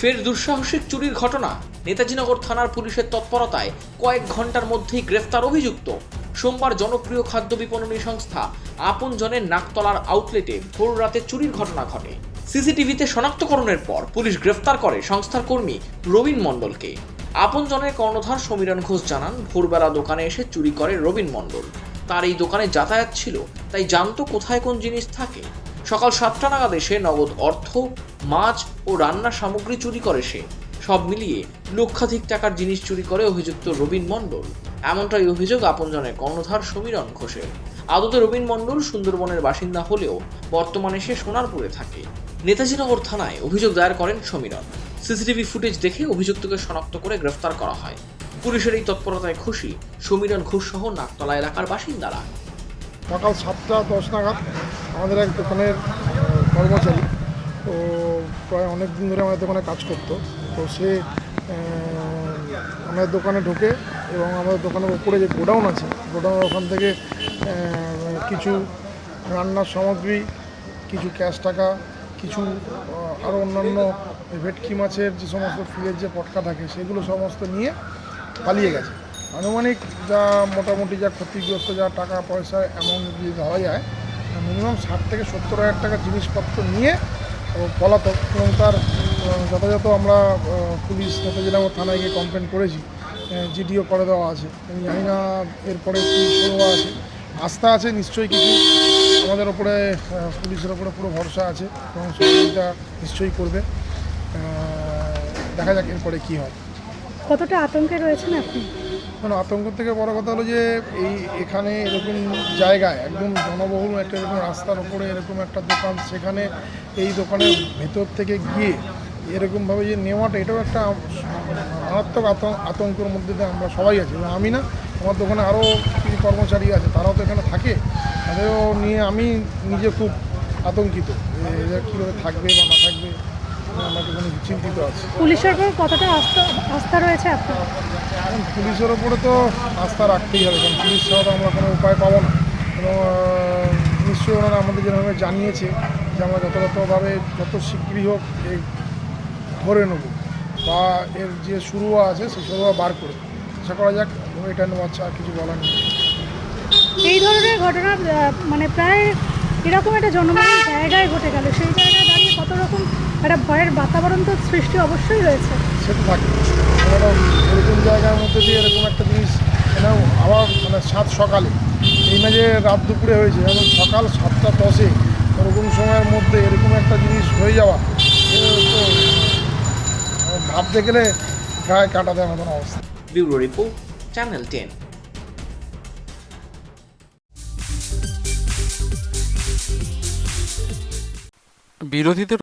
ফের দুঃসাহসিক চুরির ঘটনা। নেতাজিনগর থানার পুলিশের তৎপরতায় কয়েক ঘণ্টার মধ্যেই গ্রেফতার অভিযুক্ত। সোমবার জনপ্রিয় খাদ্য বিপণনী সংস্থা আপন জনের নাকতলার আউটলেটে ভোর রাতে চুরির ঘটনা ঘটে। সিসিটিভিতে শনাক্তকরণের পর পুলিশ গ্রেফতার করে সংস্থার কর্মী রবীন মণ্ডলকে। আপন জনের কর্ণধার সমীরণ ঘোষ জানান, ভোরবেলা দোকানে এসে চুরি করে রবীন মণ্ডল। তার এই দোকানে যাতায়াত ছিল, তাই জানতো কোথায় কোন জিনিস থাকে। সকাল সাতটা নাগাদ এসে নগদ অর্থ, মাছ ও রান্নার সামগ্রী চুরি করে সে। সব মিলিয়ে লক্ষাধিক টাকার জিনিস চুরি করে অভিযুক্ত রবীন মণ্ডল। এমনটাই অভিযোগ আপনজনের কর্ণধার সমীরণ ঘোষের। আদতে রবীন মণ্ডল সুন্দরবনের বাসিন্দা হলেও বর্তমানে সে সোনারপুরে থাকে। নেতাজিনগর থানায় অভিযোগ দায়ের করেন সমীরণ। সিসিটিভি ফুটেজ দেখে অভিযুক্তকে শনাক্ত করে গ্রেফতার করা হয়। পুলিশের এই তৎপরতায় খুশি সমীরণ ঘোষ সহ নাকতলা এলাকার বাসিন্দারা। সকাল সাতটা, দশ নাগাদ আমাদের এক দোকানের কর্মচারী তো প্রায় অনেক দিন ধরে আমাদের দোকানে কাজ করতো। তো সে আমাদের দোকানে ঢোকে এবং আমাদের দোকানের উপরে যে গোডাউন আছে, গোডাউনের ওখান থেকে কিছু রান্নার সামগ্রী, কিছু ক্যাশ টাকা, কিছু আরও অন্যান্য ভেটকি মাছের যে সমস্ত ফিলের যে পটকা থাকে, সেগুলো সমস্ত নিয়ে পালিয়ে গেছে। আনুমানিক যা মোটামুটি যা ক্ষতিগ্রস্ত যা টাকা পয়সা অ্যামাউন্ট যদি ধরা যায় মিনিমাম ষাট থেকে সত্তর হাজার টাকা জিনিসপত্র নিয়ে পলাতক এবং তার যথাযথ আমরা পুলিশ নেতাজিনগর থানায় গিয়ে কমপ্লেন করেছি জিডিও করে দেওয়া আছে। আমি জানি না এরপরে কী আছে। আস্থা আছে নিশ্চয়ই কিছু। আমাদের ওপরে পুলিশের ওপরে পুরো ভরসা আছে এবং সহযোগিতা নিশ্চয়ই করবে। দেখা যাক এরপরে কী হয়। কতটা আতঙ্কে রয়েছেন আপনি? মানে আতঙ্ক থেকে বড় কথা হলো যে এই এখানে এরকম জায়গায় একদম জনবহুল একটা এরকম রাস্তার ওপরে এরকম একটা দোকান, সেখানে এই দোকানের ভেতর থেকে গিয়ে এরকমভাবে যে নেওয়াটা, এটাও একটা মারাত্মক আতঙ্ক আতঙ্কের মধ্যে দিয়ে আমরা সবাই আছি। আমি না, আমার দোকানে আরও কিছু কর্মচারী আছে, তারাও তো এখানে থাকে। তাদেরও নিয়ে আমি নিজে খুব আতঙ্কিত এরা কীভাবে থাকবে বা না থাকবে আমরা একটুখানি চিন্তিত আছি। পুলিশের উপর কতটা আস্থা আস্থা রয়েছে আপনার? এখন পুলিশের ওপরে তো আস্থা রাখতেই হবে কারণ পুলিশ ছাড়া তো আমরা কোনো উপায় পাবো না। এবং নিশ্চয়ই ওনারা আমাদের যেভাবে জানিয়েছে যে আমরা যথাযথভাবে যত শীঘ্রই হোক এই ধরে নেব বা এর যে শুরুয়া আছে সেই শুরুয়া বার করে আশা করা যাক এটা নেওয়া আর কিছু বলার নেই। এই ধরনের ঘটনা মানে প্রায় এরকম একটা জনবহুল জায়গায় ঘটে গেল। সেই জায়গায় দাঁড়িয়ে কত রকম একটা ভয়ের বাতাবরণ তো সৃষ্টি অবশ্যই রয়েছে। সে তো থাকে। কারণ এরকম জায়গার মধ্যে দিয়ে এরকম একটা জিনিস এনাও আবার মানে সাত সকালে। এই না যে রাত দুপুরে হয়েছে এবং সকাল সাতটা দশে ওরকম সময়ের মধ্যে এরকম একটা জিনিস হয়ে যাওয়া। তো ভাবতে গেলে গায়ে কাটা দেওয়ার মতন অবস্থা। Bureau report channel ten. বিরোধীদের